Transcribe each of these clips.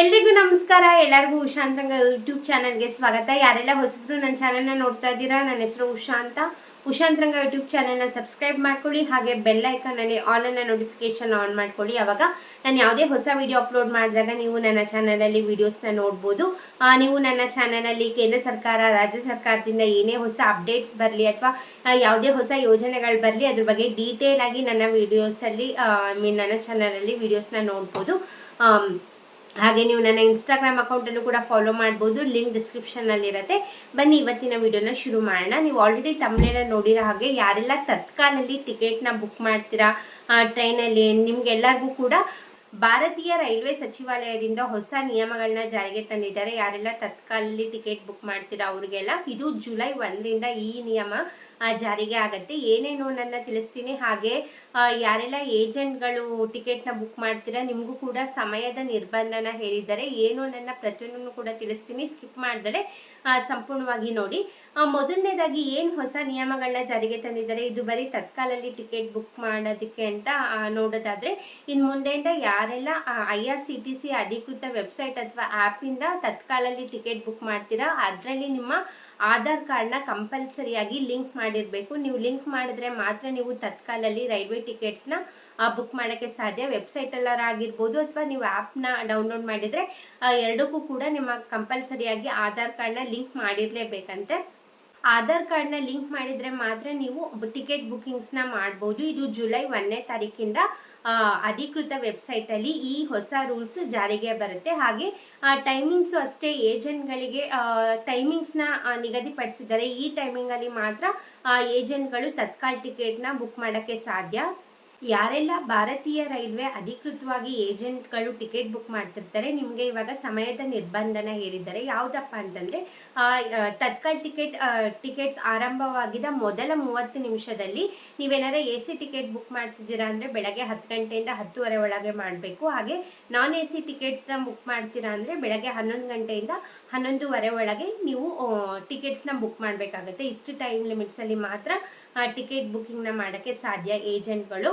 ಎಲ್ರಿಗೂ ನಮಸ್ಕಾರ. ಎಲ್ಲರಿಗೂ ಉಷಾ ಅಂತ ಯೂಟ್ಯೂಬ್ ಚಾನಲ್ಗೆ ಸ್ವಾಗತ. ಯಾರೆಲ್ಲ ಹೊಸಬ್ರು ನನ್ನ ಚಾನಲ್ನ ನೋಡ್ತಾ ಇದ್ದೀರಾ, ನನ್ನ ಹೆಸರು ಉಷಾ ಅಂತ. ಉಷಾಂತರಂಗ ಯೂಟ್ಯೂಬ್ ಚಾನಲ್ನ ಸಬ್ಸ್ಕ್ರೈಬ್ ಮಾಡ್ಕೊಳ್ಳಿ, ಹಾಗೆ ಬೆಲ್ ಐಕನಲ್ಲಿ ಆಲ್ ಅನ್ನ ನೋಟಿಫಿಕೇಶನ್ ಆನ್ ಮಾಡ್ಕೊಳ್ಳಿ. ಅವಾಗ ನಾನು ಯಾವುದೇ ಹೊಸ ವಿಡಿಯೋ ಅಪ್ಲೋಡ್ ಮಾಡಿದಾಗ ನೀವು ನನ್ನ ಚಾನಲಲ್ಲಿ ವಿಡಿಯೋಸ್ನ ನೋಡ್ಬೋದು. ನೀವು ನನ್ನ ಚಾನಲಲ್ಲಿ ಕೇಂದ್ರ ಸರ್ಕಾರ, ರಾಜ್ಯ ಸರ್ಕಾರದಿಂದ ಏನೇ ಹೊಸ ಅಪ್ಡೇಟ್ಸ್ ಬರಲಿ ಅಥವಾ ಯಾವುದೇ ಹೊಸ ಯೋಜನೆಗಳು ಬರಲಿ, ಅದ್ರ ಬಗ್ಗೆ ಡೀಟೇಲ್ ಆಗಿ ನನ್ನ ವಿಡಿಯೋಸಲ್ಲಿ ಐ ಮೀನ್ ನನ್ನ ಚಾನಲಲ್ಲಿ ವಿಡಿಯೋಸ್ನ ನೋಡ್ಬೋದು. ಹಾಗೆ ನೀವು ನನ್ನ ಇನ್ಸ್ಟಾಗ್ರಾಮ್ ಅಕೌಂಟಲ್ಲೂ ಕೂಡ ಫಾಲೋ ಮಾಡ್ಬೋದು. ಲಿಂಕ್ ಡಿಸ್ಕ್ರಿಪ್ಷನಲ್ಲಿ ಇರುತ್ತೆ. ಬನ್ನಿ, ಇವತ್ತಿನ ವಿಡಿಯೋನ ಶುರು ಮಾಡೋಣ. ನೀವು ಆಲ್ರೆಡಿ ತಮ್ಮನೇನ ನೋಡಿರೋ ಹಾಗೆ ಯಾರೆಲ್ಲ ತತ್ಕಾಲಲ್ಲಿ ಟಿಕೆಟ್ನ ಬುಕ್ ಮಾಡ್ತೀರಾ ಟ್ರೈನಲ್ಲಿ ನಿಮ್ಗೆಲ್ಲರಿಗೂ ಕೂಡ ಭಾರತೀಯ ರೈಲ್ವೆ ಸಚಿವಾಲಯದಿಂದ ಹೊಸ ನಿಯಮಗಳನ್ನ ಜಾರಿಗೆ ತಂದಿದ್ದಾರೆ. ಯಾರೆಲ್ಲ ತತ್ಕಾಲಲ್ಲಿ ಟಿಕೆಟ್ ಬುಕ್ ಮಾಡ್ತೀರಾ ಅವ್ರಿಗೆಲ್ಲ, ಇದು ಜುಲೈ ಒಂದರಿಂದ ಈ ನಿಯಮ ಜಾರಿಗೆ ಆಗತ್ತೆ. ಏನೇನು ನನ್ನ ತಿಳಿಸ್ತೀನಿ. ಹಾಗೆ ಯಾರೆಲ್ಲ ಏಜೆಂಟ್ಗಳು ಟಿಕೆಟ್ನ ಬುಕ್ ಮಾಡ್ತೀರಾ, ನಿಮಗೂ ಕೂಡ ಸಮಯದ ನಿರ್ಬಂಧನ ಹೇರಿದ್ದಾರೆ. ಏನು ನನ್ನ ಪ್ರತಿಯೊಂದನ್ನು ಕೂಡ ತಿಳಿಸ್ತೀನಿ. ಸ್ಕಿಪ್ ಮಾಡಿದರೆ ಸಂಪೂರ್ಣವಾಗಿ ನೋಡಿ. ಮೊದಲನೇದಾಗಿ ಏನು ಹೊಸ ನಿಯಮಗಳನ್ನ ಜಾರಿಗೆ ತಂದಿದ್ದಾರೆ? ಇದು ಬರೀ ತತ್ಕಾಲಲ್ಲಿ ಟಿಕೆಟ್ ಬುಕ್ ಮಾಡೋದಕ್ಕೆ ಅಂತ ನೋಡೋದಾದರೆ ಇನ್ನು ಮುಂದೆಯಿಂದ ಯಾರೆಲ್ಲ I R C T C ಅಧಿಕೃತ ವೆಬ್ಸೈಟ್ ಅಥವಾ ಆ್ಯಪಿಂದ ತತ್ಕಾಲಲ್ಲಿ ಟಿಕೆಟ್ ಬುಕ್ ಮಾಡ್ತೀರಾ, ಅದರಲ್ಲಿ ನಿಮ್ಮ ಆಧಾರ್ ಕಾರ್ಡ್ನ ಕಂಪಲ್ಸರಿಯಾಗಿ ಲಿಂಕ್ ಮಾಡಿರಬೇಕು. ನೀವು ಲಿಂಕ್ ಮಾಡಿದ್ರೆ ಮಾತ್ರ ನೀವು ತತ್ಕಾಲಲ್ಲಿ ರೈಲ್ವೆ ಟಿಕೆಟ್ಸ್ನ ಬುಕ್ ಮಾಡೋಕ್ಕೆ ಸಾಧ್ಯ. ವೆಬ್ಸೈಟ್ ಆಗಿರ್ಬೋದು ಅಥವಾ ನೀವು ಆ್ಯಪ್ನ ಡೌನ್ಲೋಡ್ ಮಾಡಿದರೆ ಎರಡಕ್ಕೂ ಕೂಡ ನಿಮ್ಮ ಕಂಪಲ್ಸರಿಯಾಗಿ ಆಧಾರ್ ಕಾರ್ಡ್ನ ಲಿಂಕ್ ಮಾಡಿರಲೇಬೇಕಂತೆ. ಆಧಾರ್ ಕಾರ್ಡ್ನ ಲಿಂಕ್ ಮಾಡಿದರೆ ಮಾತ್ರ ನೀವು ಟಿಕೆಟ್ ಬುಕ್ಕಿಂಗ್ಸ್ನ ಮಾಡ್ಬೋದು. ಇದು ಜುಲೈ ಒಂದನೇ ತಾರೀಕಿಂದ ಅಧಿಕೃತ ವೆಬ್ಸೈಟಲ್ಲಿ ಈ ಹೊಸ ರೂಲ್ಸ್ ಜಾರಿಗೆ ಬರುತ್ತೆ. ಹಾಗೆ ಟೈಮಿಂಗ್ಸು ಅಷ್ಟೇ ಏಜೆಂಟ್ಗಳಿಗೆ ಟೈಮಿಂಗ್ಸ್ನ ನಿಗದಿಪಡಿಸಿದ್ದಾರೆ. ಈ ಟೈಮಿಂಗಲ್ಲಿ ಮಾತ್ರ ಏಜೆಂಟ್ಗಳು ತತ್ಕಾಲ್ ಟಿಕೆಟ್ನ ಬುಕ್ ಮಾಡೋಕ್ಕೆ ಸಾಧ್ಯ. ಯಾರೆಲ್ಲ ಭಾರತೀಯ ರೈಲ್ವೆ ಅಧಿಕೃತವಾಗಿ ಏಜೆಂಟ್ಗಳು ಟಿಕೆಟ್ ಬುಕ್ ಮಾಡ್ತಿರ್ತಾರೆ, ನಿಮಗೆ ಇವಾಗ ಸಮಯದ ನಿರ್ಬಂಧನ ಹೇರಿದ್ದಾರೆ ಯಾವುದಪ್ಪ ಅಂತಂದರೆ ತತ್ಕಾಲ್ ಟಿಕೆಟ್ ಟಿಕೆಟ್ಸ್ ಆರಂಭವಾಗಿದ್ದ ಮೊದಲ ಮೂವತ್ತು ನಿಮಿಷದಲ್ಲಿ ನೀವೇನಾದ್ರೆ ಎ ಸಿ ಟಿಕೆಟ್ ಬುಕ್ ಮಾಡ್ತಿದ್ದೀರಾ ಅಂದರೆ ಬೆಳಗ್ಗೆ ಹತ್ತು ಗಂಟೆಯಿಂದ ಹತ್ತುವರೆ ಒಳಗೆ ಮಾಡಬೇಕು. ಹಾಗೆ ನಾನ್ ಎ ಸಿ ಟಿಕೆಟ್ಸ್ನ ಬುಕ್ ಮಾಡ್ತೀರಾ ಅಂದರೆ ಬೆಳಗ್ಗೆ ಹನ್ನೊಂದು ಗಂಟೆಯಿಂದ ಹನ್ನೊಂದುವರೆ ಒಳಗೆ ನೀವು ಟಿಕೆಟ್ಸ್ನ ಬುಕ್ ಮಾಡಬೇಕಾಗುತ್ತೆ. ಇಷ್ಟು ಟೈಮ್ ಲಿಮಿಟ್ಸಲ್ಲಿ ಮಾತ್ರ ಟಿಕೆಟ್ ಬುಕ್ಕಿಂಗ್ನ ಮಾಡೋಕ್ಕೆ ಸಾಧ್ಯ ಏಜೆಂಟ್ಗಳು.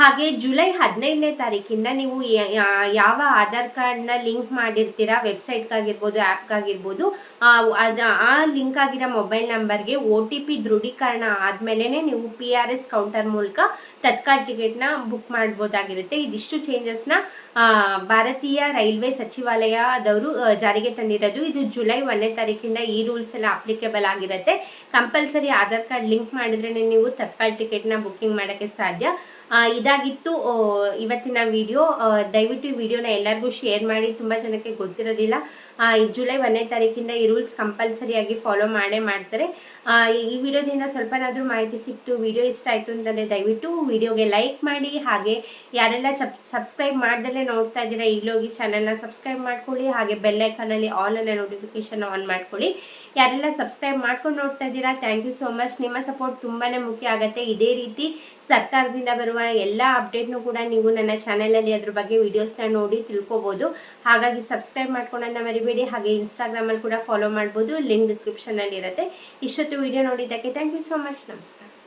ಹಾಗೆ ಜುಲೈ ಹದಿನೈದನೇ ತಾರೀಕಿಂದ ನೀವು ಯಾವ ಆಧಾರ್ ಕಾರ್ಡ್ನ ಲಿಂಕ್ ಮಾಡಿರ್ತೀರಾ ವೆಬ್ಸೈಟ್ಗಾಗಿರ್ಬೋದು ಆ್ಯಪ್ಗಾಗಿರ್ಬೋದು ಅದು ಆ ಲಿಂಕ್ ಆಗಿರೋ ಮೊಬೈಲ್ ನಂಬರ್ಗೆ ಒ ಟಿ ಪಿ ದೃಢೀಕರಣ ಆದಮೇಲೆ ನೀವು ಪಿ ಆರ್ ಎಸ್ ಕೌಂಟರ್ ಮೂಲಕ ತತ್ಕಾಲ್ ಟಿಕೆಟ್ನ ಬುಕ್ ಮಾಡ್ಬೋದಾಗಿರುತ್ತೆ. ಇದಿಷ್ಟು ಚೇಂಜಸ್ನ ಭಾರತೀಯ ರೈಲ್ವೆ ಸಚಿವಾಲಯದವರು ಜಾರಿಗೆ ತಂದಿರೋದು. ಇದು ಜುಲೈ ಒಂದನೇ ತಾರೀಕಿಂದ ಈ ರೂಲ್ಸ್ ಎಲ್ಲ ಅಪ್ಲಿಕೇಬಲ್ ಆಗಿರುತ್ತೆ. ಕಂಪಲ್ಸರಿ ಆಧಾರ್ ಕಾರ್ಡ್ ಲಿಂಕ್ ಮಾಡಿದ್ರೆ ನೀವು ತತ್ಕಾಲ್ ಟಿಕೆಟ್ನ ಬುಕ್ಕಿಂಗ್ ಮಾಡೋಕ್ಕೆ ಸಾಧ್ಯ. ಆ, ಇದಾಗಿತ್ತು ಇವತ್ತಿನ ವಿಡಿಯೋ ದಯವಿಟ್ಟು ಈ ವಿಡಿಯೋನ ಎಲ್ಲರಿಗೂ ಶೇರ್ ಮಾಡಿ, ತುಂಬ ಜನಕ್ಕೆ ಗೊತ್ತಿರೋದಿಲ್ಲ. ಜುಲೈ ಒಂದನೇ ತಾರೀಕಿಂದ ಈ ರೂಲ್ಸ್ ಕಂಪಲ್ಸರಿಯಾಗಿ ಫಾಲೋ ಮಾಡೇ ಮಾಡ್ತಾರೆ. ಈ- ವಿಡಿಯೋದಿಂದ ಸ್ವಲ್ಪನಾದರೂ ಮಾಹಿತಿ ಸಿಕ್ತು, ವಿಡಿಯೋ ಇಷ್ಟ ಆಯಿತು ಅಂತಂದರೆ ದಯವಿಟ್ಟು ವಿಡಿಯೋಗೆ ಲೈಕ್ ಮಾಡಿ, ಹಾಗೆ ಯಾರೆಲ್ಲ ಸಬ್, ಸಬ್ಸ್ಕ್ರೈಬ್ ಮಾಡ್ದಲ್ಲೇ ನೋಡ್ತಾ ಇದ್ದೀರಾ, ಈಗಲೋಗಿ ಚಾನಲ್ನ ಸಬ್ಸ್ಕ್ರೈಬ್ ಮಾಡ್ಕೊಳ್ಳಿ, ಹಾಗೆ ಬೆಲ್ಲೈಕನಲ್ಲಿ ಆಲ್ ಅನ್ನ ನೋಟಿಫಿಕೇಶನ್ ಆನ್ ಮಾಡ್ಕೊಳ್ಳಿ. ಯಾರೆಲ್ಲ ಸಬ್ಸ್ಕ್ರೈಬ್ ಮಾಡ್ಕೊಂಡು ನೋಡ್ತಾ ಇದ್ದೀರಾ ಥ್ಯಾಂಕ್ ಯು ಸೋ ಮಚ್ ನಿಮ್ಮ ಸಪೋರ್ಟ್ ತುಂಬಾ ಮುಖ್ಯ ಆಗುತ್ತೆ. ಇದೇ ರೀತಿ ಸರ್ಕಾರದಿಂದ ಬರುವ ಎಲ್ಲ ಅಪ್ಡೇಟ್ನು ಕೂಡ ನೀವು ನನ್ನ ಚಾನಲಲ್ಲಿ ಅದ್ರ ಬಗ್ಗೆ ವಿಡಿಯೋಸ್ನ ನೋಡಿ ತಿಳ್ಕೊಬೋದು. ಹಾಗಾಗಿ ಸಬ್ಸ್ಕ್ರೈಬ್ ಮಾಡ್ಕೊಂಡನ್ನ ಮರಿಬೇಡಿ. ಹಾಗೆ ಇನ್ಸ್ಟಾಗ್ರಾಮಲ್ಲಿ ಕೂಡ ಫಾಲೋ ಮಾಡ್ಬೋದು. ಲಿಂಕ್ ಡಿಸ್ಕ್ರಿಪ್ಷನಲ್ಲಿ ಇರುತ್ತೆ. ಇಷ್ಟೊತ್ತು ವಿಡಿಯೋ ನೋಡಿದ್ದಕ್ಕೆ ಥ್ಯಾಂಕ್ ಯು ಸೋ ಮಚ್ ನಮಸ್ಕಾರ.